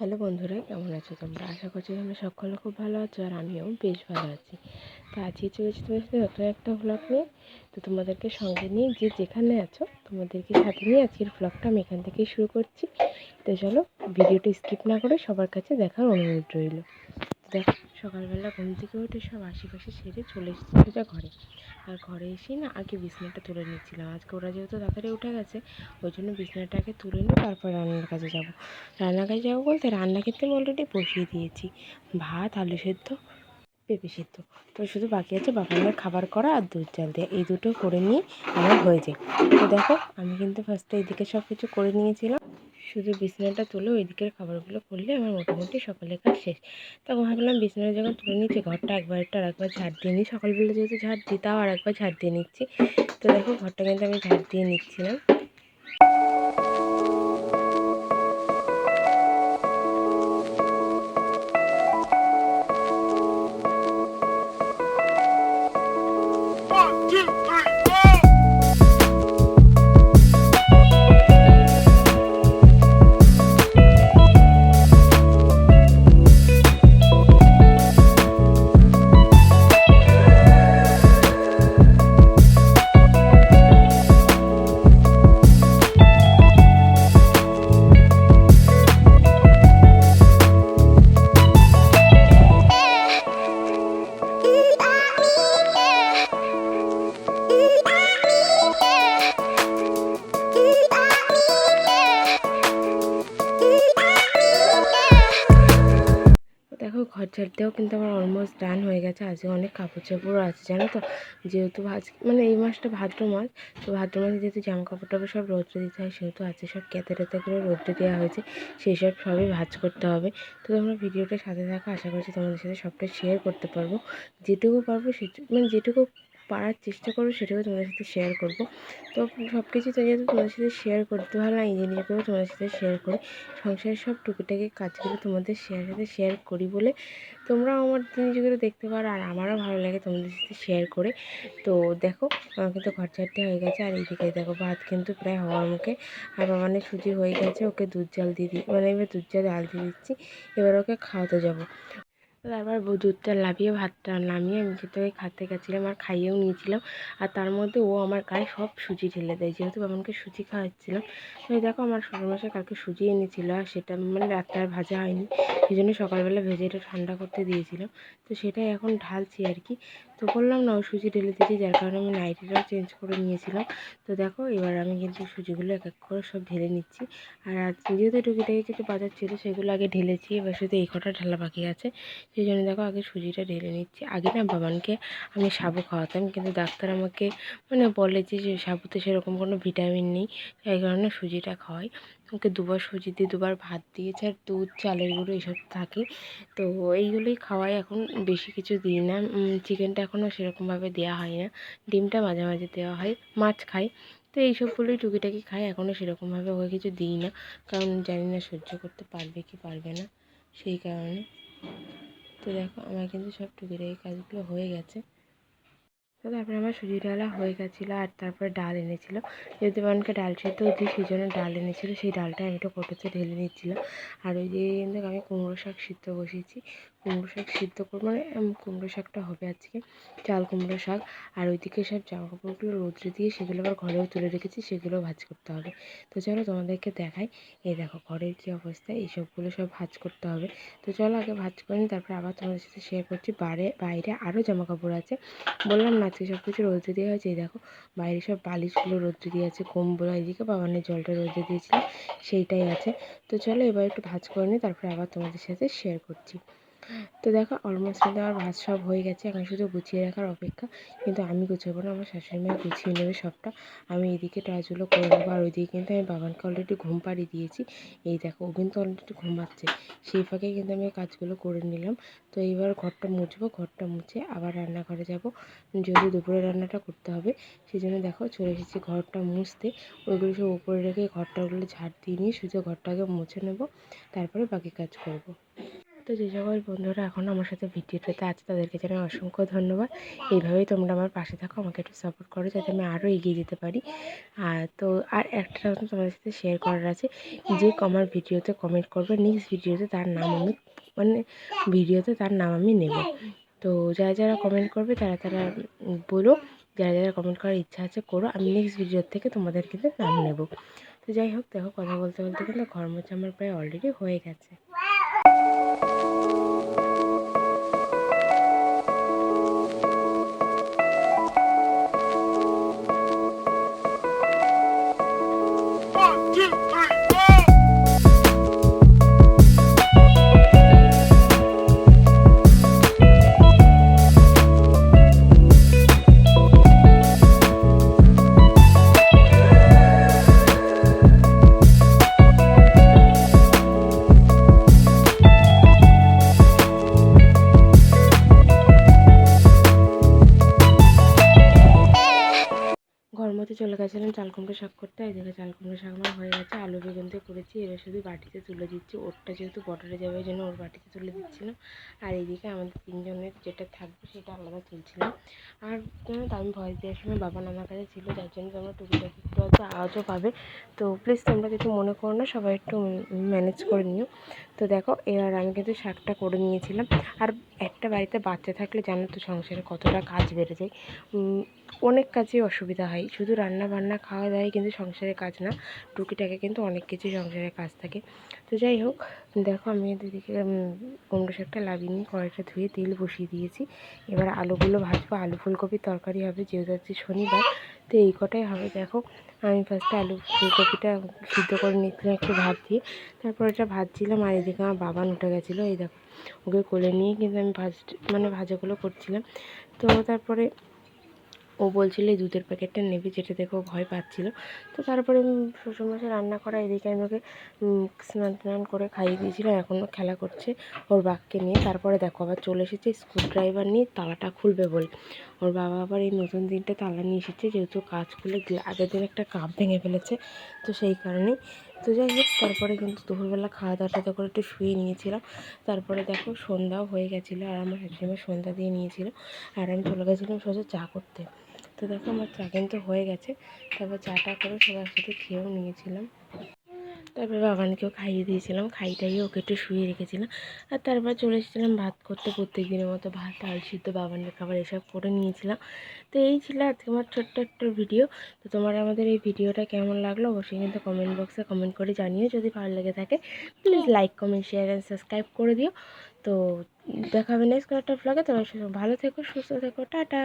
Hello বন্ধুরা, কেমন আছো তোমরা? আশা করছি তোমরা সকলে খুব ভালো আছো আর আমিও বেশ ভালো আছি। তো আজকে চলেছি তোমার সাথে নতুন একটা ভ্লগ নিয়ে। তো তোমাদেরকে সঙ্গে নিয়ে যে যেখানে আছো, তোমাদেরকে সাথে নিয়ে আজকের ভ্লগটা আমি এখান থেকেই শুরু করছি। তো চলো, ভিডিওটা স্কিপ না করে সবার কাছে দেখার অনুরোধ রইল। দেখো, সকালবেলা ঘুম থেকে উঠে সব আশেপাশে সেরে চলে এসেছি সোজা ঘরে। আর ঘরে এসেই না আগে বিছানাটা তুলে নিচ্ছিলাম। আজকে ওরা যেহেতু তাড়াতাড়ি উঠে গেছে, ওই জন্য বিছানাটাকে তুলে নিয়ে তারপর রান্নার কাজে যাব। রান্নার কাজে যাব বলতে রান্না কিন্তু আমি অলরেডি বসিয়ে দিয়েছি। ভাত, আলু সেদ্ধ, পেঁপে সেদ্ধ। তো শুধু বাকি আছে বাবার খাবার করা আর দুধ চাল দেওয়া এই দুটো করে নিয়ে আমার হয়ে যায়। তো দেখো, আমি কিন্তু ফার্স্টে এদিকে সব কিছু করে নিয়েছিলাম। শুধু বিছানাটা তুলে ওই দিকের খাবারগুলো করলে আমার মোটামুটি সকালের কাজ শেষ। তখন ভাবলাম বিছানা যখন তুলে নিচ্ছি ঘরটা একবার একটা আর একবার ঝাড় দিয়ে নিই। সকালবেলা যেহেতু ঝাড় দিই তাও আর একবার ঝাড় দিয়ে নিচ্ছি। তো দেখো, ঘরটা কিন্তু আমি ঝাড় দিয়ে নিচ্ছিলাম। ঘর ঝাড়তেও কিন্তু আমার অলমোস্ট ডান হয়ে গেছে। আজকে অনেক কাপড় চাপড়ও আছে, জানো তো? যেহেতু আজ মানে এই মাসটা ভাদ্র মাস, তো ভাদ্র মাসে যেহেতু জামা কাপড় টাপড় সব রৌদ্রে দিতে হয়, সেহেতু আজকে সব কেতে টেতে করে রোদ্রে দেওয়া হয়েছে, সেই সব সবই ভাজ করতে হবে। তো তোমরা ভিডিওটা সাথে থাকো, আশা করছি তোমাদের সাথে সবটা শেয়ার করতে পারব। যেটুকু পারব সেটুকু মানে যেটুকু পারার চেষ্টা করব সেটুকু তোমাদের সাথে শেয়ার করব। তো সব কিছু তো যেহেতু তোমাদের সাথে শেয়ার করতে ভালো না এই জিনিসগুলো তোমাদের সাথে শেয়ার করি। সংসারের সব টুকিটাকি কাজগুলো তোমাদের শেয়ার সাথে শেয়ার করি বলে তোমরাও আমার জিনিসগুলো দেখতে পারো আর আমারও ভালো লাগে তোমাদের সাথে শেয়ার করে। তো দেখো, আমার কিন্তু ঘর ঝাড়তে হয়ে গেছে আর এইদিকে দেখো ভাত কিন্তু প্রায় হওয়ার মুখে। আর বাবানের সুজি হয়ে গেছে, ওকে দুধ জাল দিয়ে দিই মানে এবার দুধ জাল দিয়ে দিচ্ছি, এবার ওকে খাওয়াতে যাব। তারপর দুধটা লাভিয়ে, ভাতটা নামিয়ে আমি ওই খাতে গেছিলাম আর খাইয়েও নিয়েছিলাম। আর তার মধ্যে ও আমার গায়ে সব সুজি ঢেলে দেয়, যেহেতু বাবানকে সুজি খাওয়াচ্ছিলাম। তো দেখো আমার শ্বশুরমশাই কালকে সুজি এনেছিলো আর সেটা মানে রাত্রে আর ভাজা হয়নি। সেই জন্য সকালবেলা ভেজে এটা ঠান্ডা করতে দিয়েছিলাম। তো সেটাই এখন ঢালছি আর কি। তো বললাম না ও সুজি ঢেলে দিয়েছি, যার কারণে আমি নাইটিটাও চেঞ্জ করে নিয়েছিলাম। তো দেখো, এবার আমি কিন্তু সুজিগুলো এক এক করে সব ঢেলে নিচ্ছি। আর আজ যেহেতু টুকিটাকি কিছু বাজার ছিল, সেগুলো আগে ঢেলেছি, এবার শুধু এই কটা ঢালা বাকি আছে। সেই জন্য দেখো, আগে সুজিটা ঢেলে নিচ্ছি। আগে না বাবানকে আমি সাবু খাওয়াতাম, কিন্তু ডাক্তার আমাকে মানে বলে যে সাবুতে সেরকম কোনো ভিটামিন নেই, সেই কারণে সুজিটা খাওয়াই। ওকে দুবার সুজি দিয়ে দুবার ভাত দিয়েছে, আর দুধ, চালের গুঁড়ো এইসব থাকে। তো এইগুলোই খাওয়াই এখন, বেশি কিছু দিই না। চিকেনটা এখনও সেরকমভাবে দেওয়া হয় না। ডিমটা মাঝে মাঝে দেওয়া হয়, মাছ খাই। তো এইসবগুলোই টুকিটাকি খাই, এখনও সেরকমভাবে ওকে কিছু দিই না। কারণ জানি না সহ্য করতে পারবে কি পারবে না, সেই কারণে। তো দেখো, আমার কিন্তু সব টুকিটাকি কাজগুলো হয়ে গেছে। তো তারপরে আমার সুজি ডালা হয়ে গেছিল আর তারপরে ডাল এনেছিলো। যেহেতু আমাকে ডাল সেদ্ধ দিই সেই জন্য ডাল এনেছিলো, সেই ডালটা আমি একটু কোটোতে ঢেলে নিচ্ছিলাম। আর ওই যে আমি কুমড়ো শাক সিদ্ধ বসিয়েছি। কুমড়ো শাক সিদ্ধ করব মানে কুমড়ো শাকটা হবে আজকে, চাল, কুমড়ো শাক, আর ওইদিকে সব জামা কাপড়গুলো রোদ্রে দিয়ে সেগুলো আবার ঘরেও তুলে রেখেছি, সেগুলো ভাজ করতে হবে। তো চলো তোমাদেরকে দেখাই, এই দেখো ঘরের কী অবস্থা এইসবগুলো সব ভাজ করতে হবে। তো চলো আগে ভাজ করে নিই, তারপরে আবার তোমাদের সাথে শেয়ার করছি বাইরে বাইরে আরও জামা কাপড় আছে। বললাম না, আজকে সব কিছু রোদ্রে দেওয়া হয়েছে, এই দেখো, বাইরে সব বালিশগুলো রোদ্রে দিয়ে আছে, কম্বল এদিকে বাবানের জলটা রোদ্রে দিয়েছিলাম, সেইটাই আছে। তো চলো এবার একটু ভাজ করে নিই, তারপরে আবার তোমাদের সাথে শেয়ার করছি। তো দেখো অলমোস্ট কিন্তু আমার ভাত সব হয়ে গেছে। এখন শুধু গুছিয়ে রাখার অপেক্ষা। কিন্তু আমি গুছাবো না, আমার শাশুড়ি মা গুছিয়ে নেবে সবটা। আমি এদিকে টাচগুলো করে নেব, আর ওইদিকে কিন্তু আমি বাবানকে অলরেডি ঘুম পাড়িয়ে দিয়েছি। এই দেখো, ও কিন্তু অলরেডি ঘুমাচ্ছে। সেই ফাঁকে কিন্তু আমি কাজগুলো করে নিলাম। তো এইবার ঘরটা মুছবো, ঘরটা মুছে আবার রান্নাঘরে যাব। যেহেতু দুপুরে রান্নাটা করতে হবে সেই জন্য দেখো, চলে এসেছি ঘরটা মুছতে। ওইগুলো সব উপরে রেখে ঘরটাগুলো ঝাড় দিয়ে নিয়ে শুধু ঘরটাকে মুছে নেব। তারপরে বাকি কাজ করব। তো যে সকল বন্ধুরা এখন আমার সাথে ভিডিওটাতে আছে তাদেরকে জানাই অসংখ্য ধন্যবাদ। এইভাবেই তোমরা আমার পাশে থাকো, আমাকে একটু সাপোর্ট করো যাতে আমি আরও এগিয়ে যেতে পারি। আর তো আর একটা তোমাদের সাথে শেয়ার করার আছে, যে আমার ভিডিওতে কমেন্ট করবে নেক্সট ভিডিওতে তার নাম আমি মানে ভিডিওতে তার নাম আমি নেব। তো যারা যারা কমেন্ট করবে, তারা তারা বলো, যারা যারা কমেন্ট করার ইচ্ছা আছে করো, আমি নেক্সট ভিডিওর থেকে তোমাদের কিন্তু নাম নেব। তো যাই হোক, দেখো কথা বলতে বলতে কিন্তু ঘর মোছা আমার প্রায় অলরেডি হয়ে গেছে। চলে গেছিলাম চাল কুমড়ো শাক করতে, এদিকে চাল কুমড়ো শাক আমার হয়ে গেছে, আলু বেগুন দিয়ে করেছি, এবার শুধু বাটিতে তুলে দিচ্ছি, ওরটা যেহেতু বর্ডারে যাবে জন্য ওর বাটিতে তুলে দিচ্ছিলাম। আর এইদিকে আমাদের তিনজনের যেটা থাকবে সেটা আলাদা তুলছিলাম। আর জানো তো আমি ভয় দেওয়ার সময় বাবা আমার কাছে ছিল, যার জন্য তোমরা টুকিটাকি একটু আওয়াজও পাবে। তো প্লিজ তোমরা কিছু মনে করো না, সবাই একটু ম্যানেজ করে নিও। তো দেখো, এবার আমি কিন্তু শাকটা করে নিয়েছিলাম। আর একটা বাড়িতে বাচ্চা থাকলে জানো তো সংসারে কতটা কাজ বেড়ে যায়। অনেক কাজে অসুবিধা হয়। শুধু রান্না বান্না খাওয়া দাওয়াই কিন্তু সংসারের কাজ না টুকিটাকে কিন্তু অনেক কিছুই সংসারের কাজ থাকে। তো যাই হোক, দেখো আমি দিদিকে কুমড়ো শাকটা লাগিয়ে নিয়ে কড়াইটা ধুয়ে তেল বসিয়ে দিয়েছি। এবার আলুগুলো ভাজবো। আলু ফুলকপির তরকারি হবে, যেহেতু হচ্ছে শনিবার। তো এই কটাই হবে। দেখো, আমি ফার্স্টে আলু ফুলকপিটা সিদ্ধ করে নিচ্ছিলাম একটু ভাত দিয়ে। তারপর এটা ভাজছিলাম আর এদিকে আমার বাবান উঠে গেছিল। এই দেখো, ওকে কোলে নিয়ে কিন্তু আমি ভাজ মানে ভাজাগুলো করছিলাম। তো তারপরে ও বলছিল, এই দুধের প্যাকেটটা নেবে যেটা দেখে ও ভয় পাচ্ছিল। তো তারপরে শ্বশুরমশাই রান্না করা এদিকে আমি ওকে স্নান টান করে খাইয়ে দিয়েছিলাম এখনও খেলা করছে ওর বাঘকে নিয়ে। তারপরে দেখো আবার চলে এসেছে স্ক্রু ড্রাইভার নিয়ে তালাটা খুলবে বলে। ওর বাবা আবার এই নতুন দিনটা তালা নিয়ে এসেছে, যেহেতু কাজ খুলে আগের দিন একটা কাপ ভেঙে ফেলেছে, তো সেই কারণেই। তো যাই হোক, তারপরে কিন্তু দুপুরবেলা খাওয়া দাওয়া টাওয়া করে একটু শুয়ে নিয়েছিলাম। তারপরে দেখো সন্ধ্যাও হয়ে গেছিল, আর আমার শাশুড়িমা সন্ধ্যা দিয়ে নিয়েছিল। আর আমি চলে গেছিলাম সোজা চা করতে। তো দেখো আমার চা কিন্তু হয়ে গেছে। তারপর চাটা করে সবার সাথে খেয়েও নিয়েছিলাম। তারপর বাবানকেও খাইয়ে দিয়েছিলাম। খাই টাইয়ে ওকে একটু শুয়ে রেখেছিলাম। আর তারপর চলে এসেছিলাম ভাত করতে প্রত্যেক দিনের মতো ভাত আলু সিদ্ধ, বাবানের খাবার এসব করে নিয়েছিলাম। তো এই ছিল আজকে আমার ছোট্ট একটা ভিডিও তো তোমার আমাদের এই ভিডিওটা কেমন লাগল অবশ্যই কিন্তু কমেন্ট বক্সে কমেন্ট করে জানিও। যদি ভালো লেগে থাকে please like comment share and subscribe করে দিও। তো দেখা হবে নেক্সট একটা ভ্লগে তোমার ভালো থেকো, সুস্থ থেকো। টাটা।